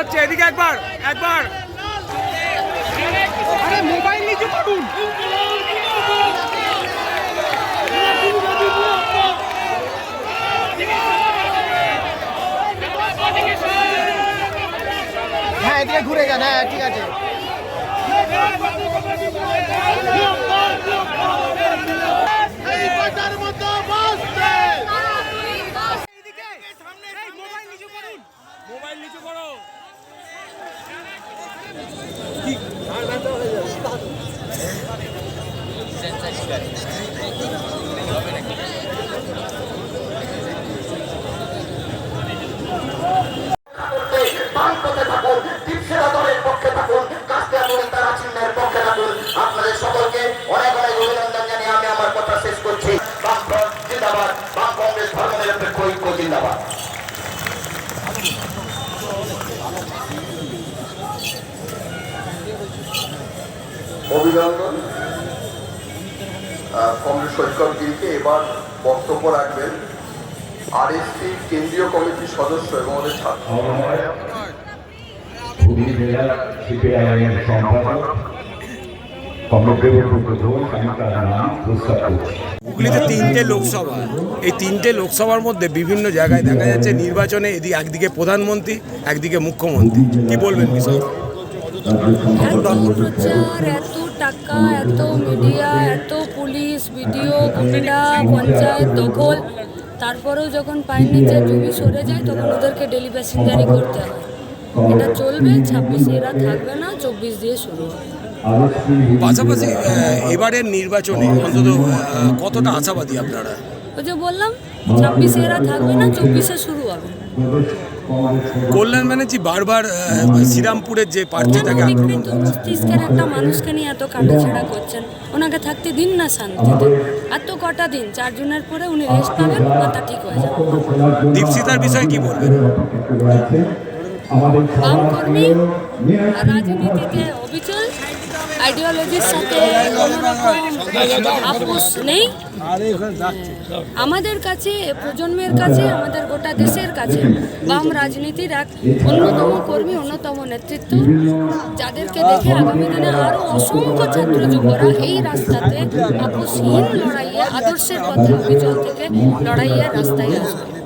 এদিকে একবার একবার। আরে মোবাইল নিচে হ্যাঁ এদিকে ঘুরে যান হ্যাঁ ঠিক আছে মোবাইল নিচে করুন মোবাইল নিচু করো বামপথে অভিনন্দন। কংগ্রেস ঐক্যগিরিকে এবার বক্তব্য রাখবেন আরএসপি কেন্দ্রীয় কমিটির সদস্য এবং আমাদের ছাত্র। হুগলিতে তিনটে লোকসভা। এই তিনটে লোকসভার মধ্যে বিভিন্ন জায়গায় দেখা যাচ্ছে নির্বাচনে এদিকে একদিকে প্রধানমন্ত্রী একদিকে মুখ্যমন্ত্রী। কি বলবেন বিষয় এত প্রচার এত টাকা এত মিডিয়া এত পুলিশ ভিডিও গুন্ডা পঞ্চায়েত দখল। তারপরেও যখন পায়ের নিচে জমি সরে যায় তখন ওদেরকে ডেলি প্যাসেঞ্জারি করতে হয়। এটা চলবে ছাব্বিশে এরা থাকবে না চব্বিশ দিয়ে শুরু হবে। পাশাপাশি এবারের নির্বাচনে অন্তত কতটা আশাবাদী আপনারা? ওই যে বললাম ছাব্বিশে এরা থাকবে না চব্বিশে শুরু হবে। কল্যাণ ব্যানার্জি বারবার শ্রীরামপুরের যে প্রার্থী তাকে আক্রমণ মস্তিষ্কের একটা মানুষকে নিয়ে এত কাটাছেড়া করছেন। ওনাকে থাকতে দিন না শান্তিতে। এত কটা দিন চারজনের পরে উনি রেস্ট পাবেন মাথা ঠিক হয়ে যাবে। দীপশিতার বিষয়ে কি বলবেন? বামকর্মী আর রাজনীতিতে অবিচল। আইডিওলজির সাথে নেই। আমাদের কাছে, প্রজন্মের কাছে, আমাদের গোটা দেশের কাছে বাম রাজনীতির এক অন্যতম কর্মী, অন্যতম নেতৃত্ব, যাদেরকে দেখে আগামী দিনে আরও অসংখ্য ছাত্র যুবরা এই রাস্তাতে আপোষহীন লড়াইয়ে, আদর্শের পথে অভিযোগ থেকে লড়াইয়ের রাস্তায় আসবে।